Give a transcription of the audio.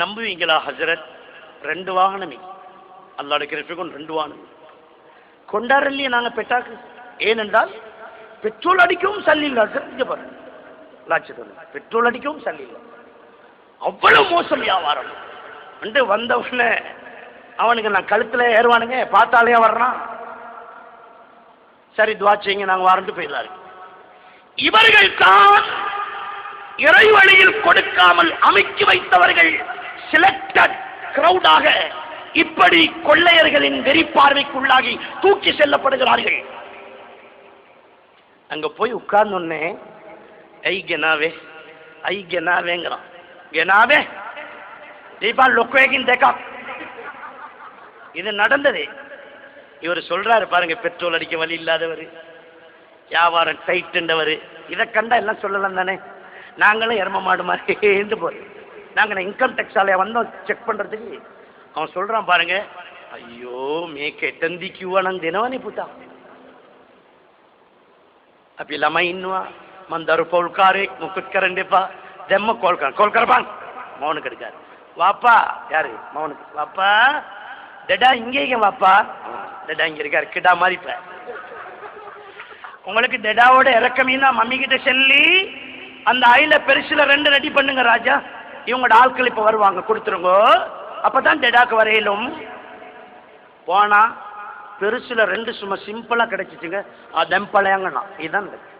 நம்புவீங்களா ஹசரத்? ரெண்டு வாகனமே. அல்லாட கிருப்பிக்கும் ரெண்டு வாகனம். கொண்டாடலையே நாங்கள் பெட்டாக்கு. ஏனென்றால் பெட்ரோல் அடிக்கவும் சல்லி இல்லை ஹசரத் இங்க பாருங்க. லட்சத்தில் பெட்ரோல் அடிக்கவும் சல்லி இல்லை அவ்வளவு மோசம் வியாபாரம். வந்து வந்த உடனே அவனுக்கு நான் கழுத்தில் ஏறுவானுங்க பார்த்தாலே வர்றான். சரி துவா செய்யுங்க நாங்கள் வாரண்டு போயிடலாரு இவர்கள் தான் இறைவழியில் கொடுக்காமல் அமைக்கி வைத்தவர்கள். செலக்டட் கிரௌடாக இப்படி கொள்ளையர்களின் வெறிப்பார்வைக்குள்ளாகி தூக்கி செல்லப்படுகிறார்கள். அங்க போய் உட்கார்ந்தோன்னே ஐ கெனாவே ஐ கெனாவேங்கிறான். கெனாவே தீபா லொக்கேகின் தேக்கா. இது நடந்தது. இவர் சொல்றாரு பாருங்க பெட்ரோல் அடிக்க வழி இல்லாதவர் வியாபாரம் டைட்டுன்றவர் இதை கண்டா எல்லாம் சொல்லலாம் தானே நாங்களும் எரும மாடு மாதிரி ஏந்து போறோம். நாங்கள் இன்கம் டேக்ஸ் ஆலையை வந்தோம் செக் பண்ணுறதுக்கு அவன் சொல்கிறான் பாருங்க. ஐயோ மே கெட்டந்தி கியூவானந்த் தினவனி புத்தா. அப்படி இல்லாமல் இன்னுவா மந்தாரு பவுல்காரு முக்குட்கரண்டிப்பா தெம்ம கோல்கார் கோல்கார்பான் மௌனுக்கு எடுக்காரு. வாப்பா. யாரு? மௌனுக்கு. வாப்பா. டெடா இங்கே இங்க வாப்பா. டெடா இங்கே இருக்காரு. கிடா மாதிரிப்ப உங்களுக்கு டெடாவோட இறக்கமீனா மம்மி கிட்ட சொல்லி அந்த ஆயில பெருசுல ரெண்டு ரெடி பண்ணுங்க ராஜா. இவங்களோட ஆட்கள் இப்போ வருவாங்க கொடுத்துருங்க. அப்பதான் டெடாக்கு வரையிலும் போனால் பெருசில் ரெண்டு சும்மா சிம்பிளாக கிடைச்சிச்சுங்க. அதெம்பளையாங்கண்ணா இதுதான் நடக்குது.